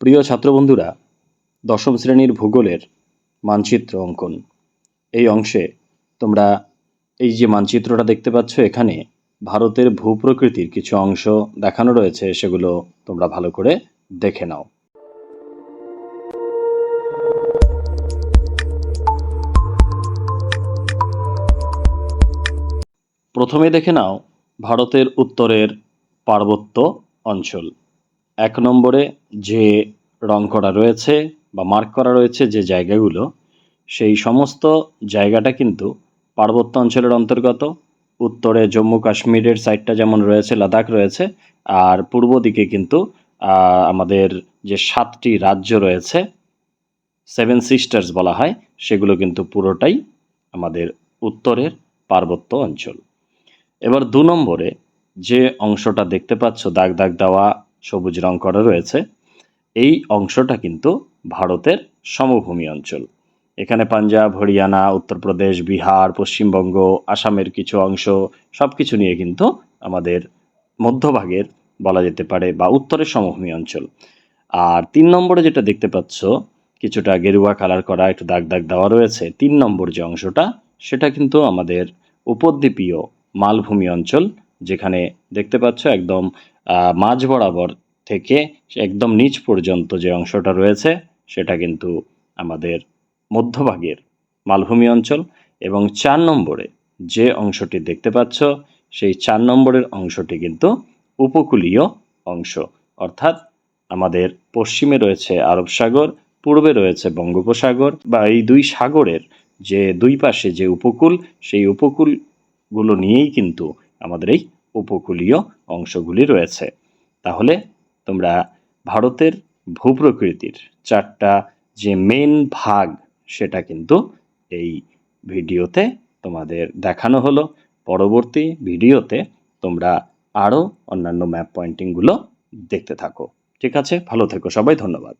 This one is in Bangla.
প্রিয় ছাত্রবন্ধুরা, দশম শ্রেণির ভূগোলের মানচিত্র অঙ্কন। এই অংশে তোমরা এই যে মানচিত্রটা দেখতে পাচ্ছ, এখানে ভারতের ভূপ্রকৃতির কিছু অংশ দেখানো রয়েছে, সেগুলো তোমরা ভালো করে দেখে নাও। প্রথমে দেখে নাও ভারতের উত্তরের পার্বত্য অঞ্চল। এক নম্বরে যে রং করা রয়েছে বা মার্ক করা রয়েছে যে জায়গাগুলো, সেই সমস্ত জায়গাটা কিন্তু পার্বত্য অঞ্চলের অন্তর্গত। উত্তরে জম্মু কাশ্মীরের সাইডটা যেমন রয়েছে, লাদাখ রয়েছে, আর পূর্ব দিকে কিন্তু আমাদের যে সাতটি রাজ্য রয়েছে সেভেন সিস্টার্স বলা হয়, সেগুলো কিন্তু পুরোটাই আমাদের উত্তরের পার্বত্য অঞ্চল। এবার দু নম্বরে যে অংশটা দেখতে পাচ্ছ, দাগ দাগ দেওয়া সবুজ রং করা রয়েছে। এই অংশটা কিন্তু ভারতের সমভূমি অঞ্চল। এখানে পাঞ্জাব, হরিয়ানা, উত্তরপ্রদেশ, বিহার, পশ্চিমবঙ্গ, আসামের কিছু অংশ সব কিছু নিয়ে কিন্তু আমাদের মধ্যভাগের বলা যেতে পারে বা উত্তরের সমভূমি অঞ্চল। আর তিন নম্বরে যেটা দেখতে পাচ্ছ, কিছুটা গেরুয়া কালার করা, একটু দাগ দাগ দেওয়া রয়েছে, তিন নম্বর যে অংশটা, সেটা কিন্তু আমাদের উপদ্বীপীয় মালভূমি অঞ্চল, যেখানে দেখতে পাচ্ছ একদম মাঝ বরাবর থেকে একদম নিচ পর্যন্ত যে অংশটা রয়েছে, সেটা কিন্তু আমাদের মধ্যভাগের মালভূমি অঞ্চল এবং চার নম্বরে যে অংশটি দেখতে পাচ্ছ, সেই চার নম্বরের অংশটি কিন্তু উপকূলীয় অংশ। অর্থাৎ আমাদের পশ্চিমে রয়েছে আরব সাগর, পূর্বে রয়েছে বঙ্গোপসাগর বা এই দুই সাগরের যে দুই পাশে যে উপকূল, সেই উপকূলগুলো নিয়েই কিন্তু আমাদের এই উপকূলীয় অংশগুলি রয়েছে। তাহলে তোমরা ভারতের ভূপ্রকৃতির চারটা যে মেন ভাগ, সেটা কিন্তু এই ভিডিওতে তোমাদের দেখানো হলো। পরবর্তী ভিডিওতে তোমরা আরও অন্যান্য ম্যাপ পয়েন্টিংগুলো দেখতে থাকো। ঠিক আছে? ভালো থেকো সবাই, ধন্যবাদ।